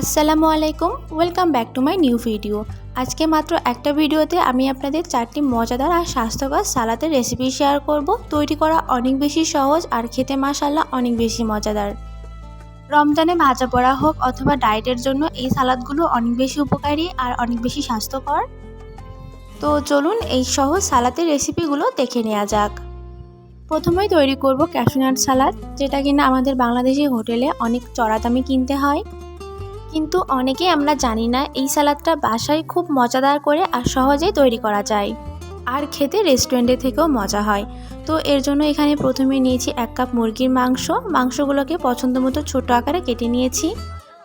আসসালামু আলাইকুম welcome back to my new video আজকে মাত্র একটা ভিডিওতে আমি আপনাদের চারটি মজাদার আর স্বাস্থ্যকর সালাদের রেসিপি শেয়ার করব। তৈরি করা অনেক বেশি সহজ আর খেতে মাসাল্লাহ অনেক বেশি মজাদার। রমজানে ভাজা পড়া হোক অথবা ডায়েটের জন্য এই সালাদগুলো অনেক বেশি উপকারী আর অনেক বেশি স্বাস্থ্যকর। তো চলুন এই সহজ সালাদের রেসিপিগুলো দেখে নেওয়া যাক। প্রথমেই তৈরি করব ক্যাশনাট সালাদ যেটা কিনা আমাদের বাংলাদেশি হোটেলে অনেক চড়া দামে কিনতে হয়। কিন্তু অনেকেই আমরা জানি না এই সালাদটা বাসায় খুব মজাদার করে আর সহজেই তৈরি করা যায়। আর খেতে রেস্টুরেন্টে থেকেও মজা হয়। তো এর জন্য এখানে প্রথমে নিয়েছি এক কাপ মুরগির মাংস। মাংসগুলোকে পছন্দ মতো ছোটো আকারে কেটে নিয়েছি।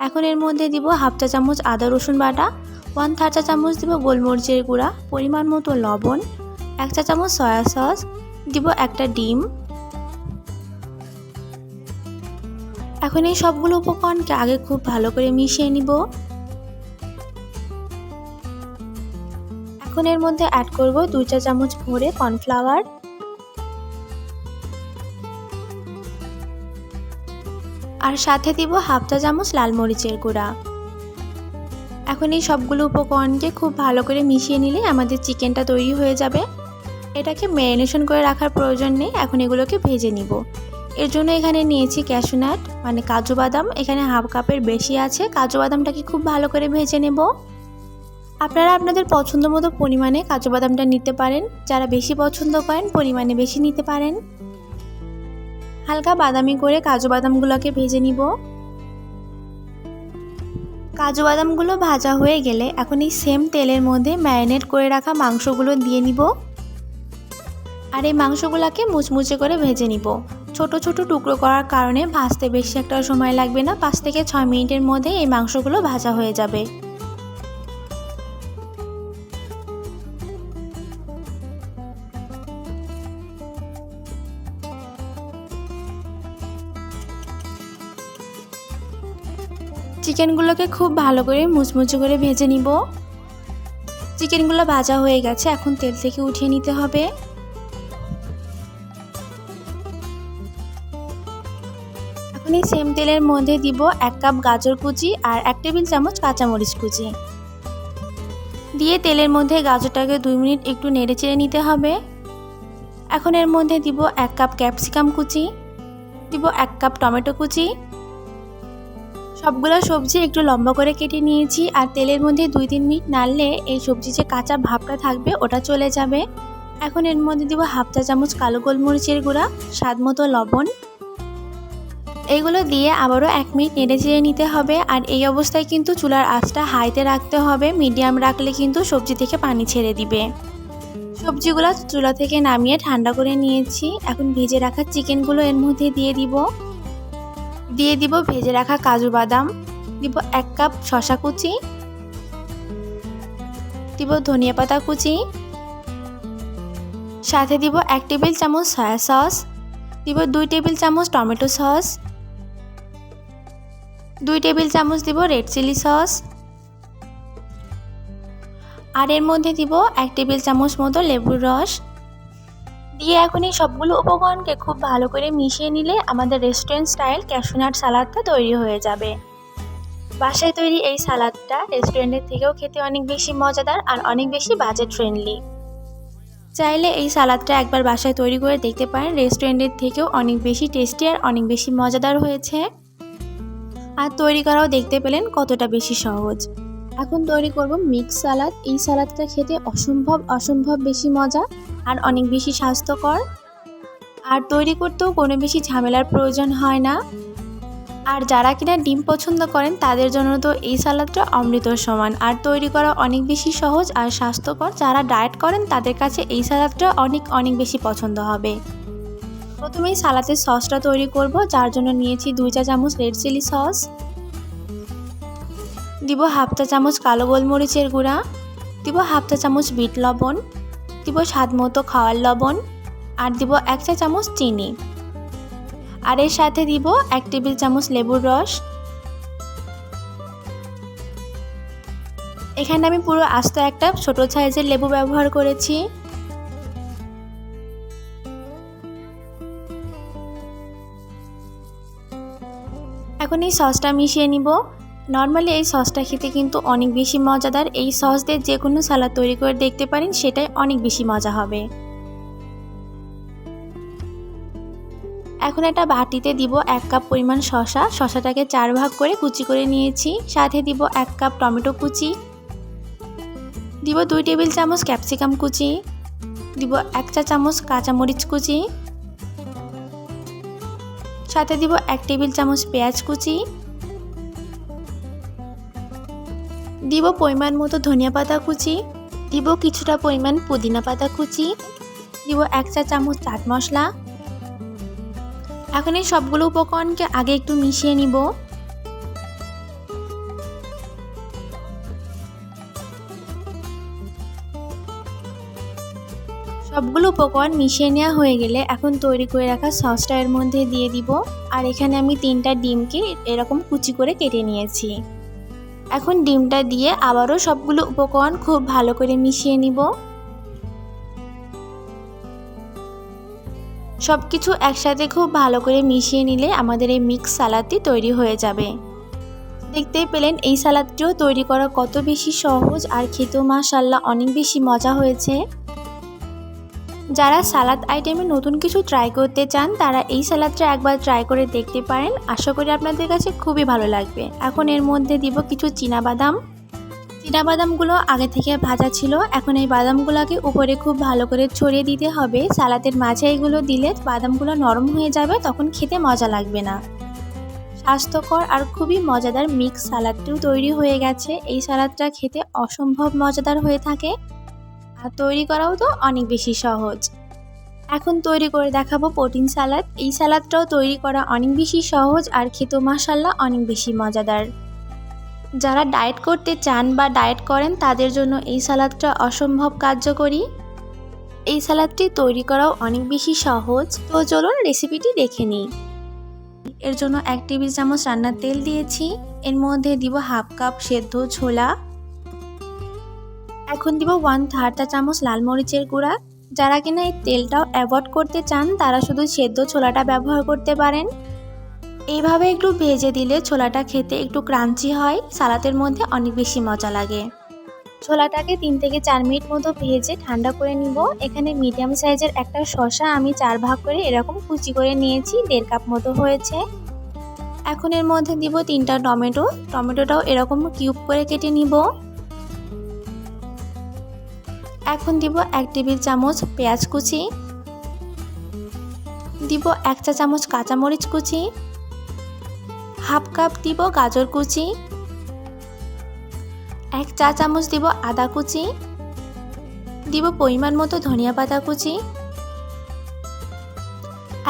এখন এর মধ্যে দিব হাফ চা চামচ আদা রসুন বাটা ওয়ান থার্ড চা চামচ দিব গোলমরিচের গুঁড়া, পরিমাণ মতো লবণ, এক চা চামচ সয়া সস দিব একটা ডিম এখন এই সবগুলো উপকরণকে আগে খুব ভালো করে মিশিয়ে নিব। এখন এর মধ্যে অ্যাড করব দুই চা চামচ ভরে কর্নফ্লাওয়ার আর সাথে দিব হাফ চা চামচ লাল মরিচের গুঁড়া। এখন এই সবগুলো উপকরণকে খুব ভালো করে মিশিয়ে নিলে আমাদের চিকেনটা তৈরি হয়ে যাবে। এটাকে ম্যারিনেশন করে রাখার প্রয়োজন নেই, এখন এগুলোকে ভেজে নিব। এর জন্য এখানে নিয়েছি ক্যাশুনাট মানে কাজু বাদাম। এখানে হাফ কাপের বেশি আছে। কাজু বাদামটাকে খুব ভালো করে ভেজে নেব। আপনারা আপনাদের পছন্দ মতো পরিমাণে কাজু বাদামটা নিতে পারেন। যারা বেশি পছন্দ করেন, পরিমাণে বেশি নিতে পারেন। হালকা বাদামি করে কাজু বাদামগুলোকে ভেজে নিব। কাজু বাদামগুলো ভাজা হয়ে গেলে এখন এই সেম তেলের মধ্যে ম্যারিনেট করে রাখা মাংসগুলো দিয়ে নিব। আর এই মাংসগুলোকে মুচমুচে করে ভেজে নিব। ছোট ছোট টুকরো করার কারণে ভাজতে বেশি একটা সময় লাগবে না। পাঁচ থেকে ছয় মিনিটের মধ্যে এই মাংসগুলো ভাজা হয়ে যাবে। চিকেনগুলোকে খুব ভালো করে মুচমুচে করে ভেজে নিব। চিকেনগুলো ভাজা হয়ে গেছে, এখন তেল থেকে উঠিয়ে নিতে হবে। এই সেম তেলের মধ্যে দিব এক কাপ গাজর কুচি আর এক টেবিল চামচ কাঁচামরিচ কুচি। দিয়ে তেলের মধ্যে গাজরটাকে দুই মিনিট একটু নেড়ে চেড়ে নিতে হবে। এখন এর মধ্যে দিব এক কাপ ক্যাপসিকাম কুচি, দিব এক কাপ টমেটো কুচি। সবগুলো সবজি একটু লম্বা করে কেটে নিয়েছি আর তেলের মধ্যে দুই তিন মিনিট নাড়লে এই সবজি যে কাঁচা ভাবটা থাকবে ওটা চলে যাবে। এখন এর মধ্যে দিব হাফ চা চামচ কালো গোলমরিচের গুঁড়া, স্বাদ মতো লবণ। এইগুলো দিয়ে আবারও এক মিনিট নেড়ে চেড়ে নিতে হবে আর এই অবস্থায় কিন্তু চুলার আঁচটা হাইতে রাখতে হবে, মিডিয়াম রাখলে কিন্তু সবজি থেকে পানি ছেড়ে দিবে। সবজিগুলো চুলা থেকে নামিয়ে ঠান্ডা করে নিয়েছি। এখন ভেজে রাখা চিকেনগুলো এর মধ্যে দিয়ে দিব। দিয়ে দিব ভেজে রাখা কাজু বাদাম। দিব এক কাপ শশা কুচি। দিব ধনিয়া পাতা কুচি। সাথে দিব এক টেবিল চামচ সয়া সস দিব দুই টেবিল চামচ টমেটো সস দুই টেবিল চামচ দিব রেড চিলি সস। আর এর মধ্যে দিব এক টেবিল চামচ মতো লেবুর রস। দিয়ে এখন এই সবগুলো উপকরণকে খুব ভালো করে মিশিয়ে নিলে আমাদের রেস্টুরেন্ট স্টাইল ক্যাশনাট সালাদটা তৈরি হয়ে যাবে। বাসায় তৈরি এই সালাদটা রেস্টুরেন্টের থেকেও খেতে অনেক বেশি মজাদার আর অনেক বেশি বাজেট ফ্রেন্ডলি চাইলে এই সালাদটা একবার বাসায় তৈরি করে দেখতে পারেন। রেস্টুরেন্টের থেকেও অনেক বেশি টেস্টি আর অনেক বেশি মজাদার হয়েছে। আর তৈরি করাও দেখতে পেলেন কতটা বেশি সহজ। এখন তৈরি করব মিক্স সালাদ। এই সালাদটা খেতে অসম্ভব অসম্ভব বেশি মজা আর অনেক বেশি স্বাস্থ্যকর। আর তৈরি করতেও কোনো বেশি ঝামেলার প্রয়োজন হয় না। আর যারা কিনা ডিম পছন্দ করেন, তাদের জন্য তো এই সালাদটা অমৃতর সমান। আর তৈরি করা অনেক বেশি সহজ আর স্বাস্থ্যকর। যারা ডায়েট করেন, তাদের কাছে এই সালাদটা অনেক অনেক বেশি পছন্দ হবে। প্রথমেই সালাদের সসটা তৈরি করব, যার জন্য নিয়েছি দুই চা চামচ রেড চিলি সস। দিব হাফ চা চামচ কালো গোলমরিচের গুঁড়া। দিব হাফ চা চামচ বিট লবণ। দিব স্বাদ মতো খাওয়ার লবণ। আর দিব এক চা চামচ চিনি। আর এর সাথে দিব এক টেবিল চামচ লেবুর রস। এখানে আমি পুরো আস্ত একটা ছোট সাইজের লেবু ব্যবহার করেছি। এখন এই সসটা মিশিয়ে নিব। নর্মালি এই সসটা খেতে কিন্তু অনেক বেশি মজাদার। এই সস দিয়ে যে কোনো সালাদ তৈরি করে দেখতে পারেন, সেটাই অনেক বেশি মজা হবে। এখন একটা বাটিতে দিব এক কাপ পরিমাণ শশা শশাটাকে চার ভাগ করে কুচি করে নিয়েছি। সাথে দিব এক কাপ টমেটো কুচি। দিব দুই টেবিল চামচ ক্যাপসিকাম কুচি। দিব এক চা চামচ কাঁচামরিচ কুচি। সাথে দিব এক টেবিল চামচ পেঁয়াজ কুচি। দিব পরিমাণ মতো ধনিয়া পাতা কুচি। দিব কিছুটা পরিমাণ পুদিনা পাতা কুচি। দিব এক চা চামচ চাট মশলা। এখন এই সবগুলো উপকরণকে আগে একটু মিশিয়ে নিব। সবগুলো উপকরণ মিশিয়ে নেওয়া হয়ে গেলে এখন তৈরি করে রাখা সসটা এর মধ্যে দিয়ে দিব। আর এখানে আমি তিনটা ডিমকে এরকম কুচি করে কেটে নিয়েছি। এখন ডিমটা দিয়ে আবারও সবগুলো উপকরণ খুব ভালো করে মিশিয়ে নিব। সব কিছু একসাথে খুব ভালো করে মিশিয়ে নিলে আমাদের এই মিক্স সালাদটি তৈরি হয়ে যাবে। দেখতেই পেলেন এই সালাদটিও তৈরি করা কত বেশি সহজ আর খেতেও মাশাল্লাহ অনেক বেশি মজা হয়েছে। যারা সালাদ আইটেমে নতুন কিছু ট্রাই করতে চান, তারা এই সালাদটা একবার ট্রাই করে দেখতে পারেন। আশা করি আপনাদের কাছে খুবই ভালো লাগবে। এখন এর মধ্যে দিব কিছু বাদাম বাদামগুলো আগে থেকে ভাজা ছিল। এখন এই বাদামগুলোকে উপরে খুব ভালো করে ছড়িয়ে দিতে হবে। সালাদের মাঝে এগুলো দিলে বাদামগুলো নরম হয়ে যাবে, তখন খেতে মজা লাগবে না। স্বাস্থ্যকর আর খুবই মজাদার মিক্স সালাদটিও তৈরি হয়ে গেছে। এই সালাদটা খেতে অসম্ভব মজাদার হয়ে থাকে। আর তৈরি করাও তো অনেক বেশি সহজ। এখন তৈরি করে দেখাবো প্রোটিন সালাদ। এই সালাদটাও তৈরি করা অনেক বেশি সহজ আর খেতে মাসাল্লাহ অনেক বেশি মজাদার। যারা ডায়েট করতে চান বা ডায়েট করেন, তাদের জন্য এই সালাদটা অসম্ভব কার্যকরী। এই সালাদটি তৈরি করাও অনেক বেশি সহজ। তো চলুন রেসিপিটি দেখে নিই। এর জন্য এক টেবিল চামচ রান্নার তেল দিয়েছি। এর মধ্যে দিব হাফ কাপ সেদ্ধ ছোলা। এখন দিব ওয়ান থার্ড চা চামচ লাল মরিচের গুঁড়া। যারা কিনা এই তেলটাও অ্যাভয়েড করতে চান, তারা শুধু সেদ্ধ ছোলাটা ব্যবহার করতে পারেন। এইভাবে একটু ভেজে দিলে ছোলাটা খেতে একটু ক্রাঞ্চি হয়, সালাতের মধ্যে অনেক বেশি মজা লাগে। ছোলাটাকে তিন থেকে চার মিনিট মতো ভেজে ঠান্ডা করে নিব। এখানে মিডিয়াম সাইজের একটা শশা আমি চার ভাগ করে এরকম কুচি করে নিয়েছি, দেড় কাপ মতো হয়েছে। এখন এর মধ্যে দিব তিনটা টমেটো। টমেটোটাও এরকম কিউব করে কেটে নিব। এখন দিব এক টেবিল চামচ পেঁয়াজ কুচি। দিব এক চা চামচ কাঁচামরিচ কুচি। হাফ কাপ দিব গাজর কুচি। এক চা চামচ দিব আদা কুচি। দিব পরিমাণ মতো ধনিয়া পাতা কুচি।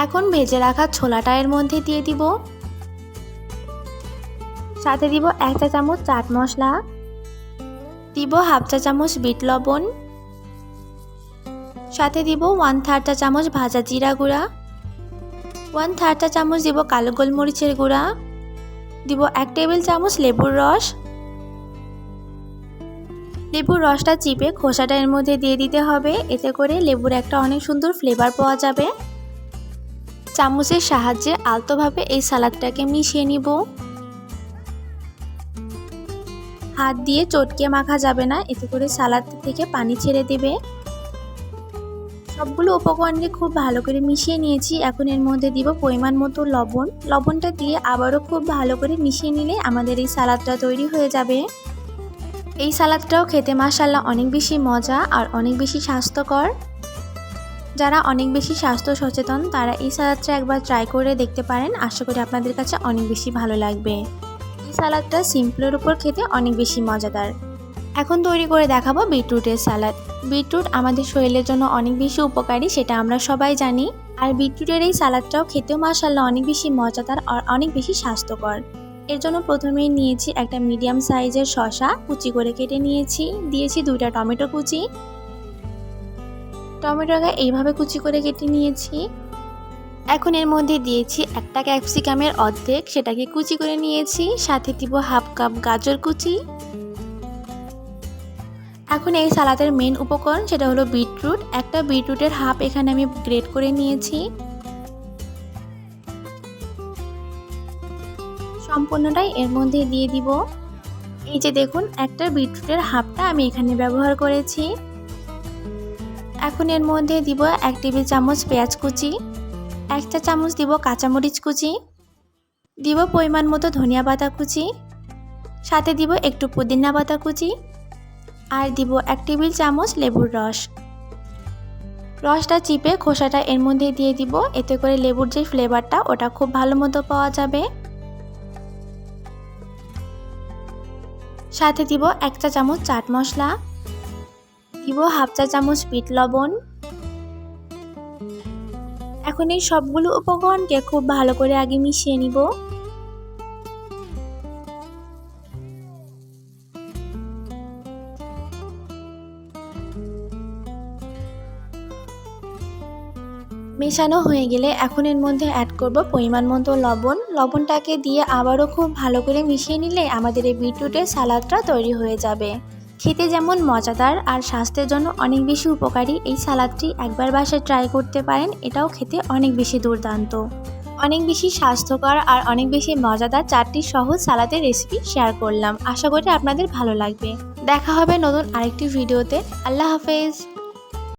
এখন ভেজে রাখা ছোলাটা এর মধ্যে দিয়ে দিব। সাথে দিব এক চা চামচ চাট মশলা। দিব হাফ চা চামচ বিট লবণ। সাথে দিব ওয়ান থার্ড চা চামচ ভাজা জিরা গুঁড়া। ওয়ান থার্ড চামচ দিব কালো গোলমরিচের গুঁড়া। দিব এক টেবিল চামচ লেবুর রস। লেবুর রসটা চিপে খোসাটা এর মধ্যে দিয়ে দিতে হবে। এতে করে লেবুর একটা অনেক সুন্দর ফ্লেভার পাওয়া যাবে। চামচের সাহায্যে আলতোভাবে এই সালাদটাকে মিশিয়ে নিব। হাত দিয়ে চটকে মাখা যাবে না, এতে করে সালাদ থেকে পানি ছেড়ে দেবে। সবগুলো উপকরণকে খুব ভালো করে মিশিয়ে নিয়েছি। এখন এর মধ্যে দিব পরিমাণ মতো লবণ। লবণটা দিয়ে আবারও খুব ভালো করে মিশিয়ে নিলে আমাদের এই সালাদটা তৈরি হয়ে যাবে। এই সালাদটাও খেতে মাসাল্লাহ অনেক বেশি মজা আর অনেক বেশি স্বাস্থ্যকর। যারা অনেক বেশি স্বাস্থ্য সচেতন, তারা এই সালাদটা একবার ট্রাই করে দেখতে পারেন। আশা করি আপনাদের কাছে অনেক বেশি ভালো লাগবে। এই সালাদটা সিম্পলের উপর খেতে অনেক বেশি মজাদার। এখন তৈরি করে দেখাবো বিটরুটের স্যালাড। বিটরুট আমাদের শরীরের জন্য অনেক বেশি উপকারী, সেটা আমরা সবাই জানি। আর বিটরুটের এই সালাদটাও খেতেও মাসাল্লাহ অনেক বেশি মজাদার আর অনেক বেশি স্বাস্থ্যকর। এর জন্য প্রথমেই নিয়েছি একটা মিডিয়াম সাইজের শশা কুচি করে কেটে নিয়েছি। দিয়েছি দুইটা টমেটো কুচি। টমেটোকে এইভাবে কুচি করে কেটে নিয়েছি। এখন এর মধ্যে দিয়েছি একটা ক্যাপসিকামের অর্ধেক, সেটাকে কুচি করে নিয়েছি। সাথে দিব হাফ কাপ গাজর কুচি। এখন এই সালাদের মেন উপকরণ সেটা হলো বিটরুট একটা বিটরুটের হাফ এখানে আমি গ্রেট করে নিয়েছি। সম্পূর্ণটাই এর মধ্যে দিয়ে দিব। এই যে দেখুন, একটা বিটরুটের হাফটা আমি এখানে ব্যবহার করেছি। এখন এর মধ্যে দিব এক টেবিল চামচ পেঁয়াজ কুচি এক চা চামচ দিব কাঁচামরিচ কুচি, দিব পরিমাণ মতো ধনিয়া পাতা কুচি, সাথে দিব একটু পুদিনা পাতা কুচি আর দিব এক টেবিল চামচ লেবুর রস। রসটা চিপে খোসাটা এর মধ্যে দিয়ে দিব, এতে করে লেবুর যে ফ্লেভারটা, ওটা খুব ভালো মতো পাওয়া যাবে। সাথে দিব এক চা চামচ চাট মশলা। দিব হাফ চা চামচ বিট লবণ। এখন এই সবগুলো উপকরণকে খুব ভালো করে আগে মিশিয়ে নিব। মেশানো হয়ে গেলে এখন এর মধ্যে অ্যাড করব পরিমাণ মতো লবণ। লবণটাকে দিয়ে আবারও খুব ভালো করে মিশিয়ে নিলে আমাদের এই বিটরুটের সালাদটা তৈরি হয়ে যাবে। খেতে যেমন মজাদার আর স্বাস্থ্যের জন্য অনেক বেশি উপকারী এই সালাদটি একবার বাসায় ট্রাই করতে পারেন, এটাও খেতে অনেক বেশি দুর্দান্ত। অনেক বেশি স্বাস্থ্যকর আর অনেক বেশি মজাদার চারটি সহজ সালাদের রেসিপি শেয়ার করলাম। আশা করি আপনাদের ভালো লাগবে। দেখা হবে নতুন আরেকটি ভিডিওতে আল্লাহ হাফেজ।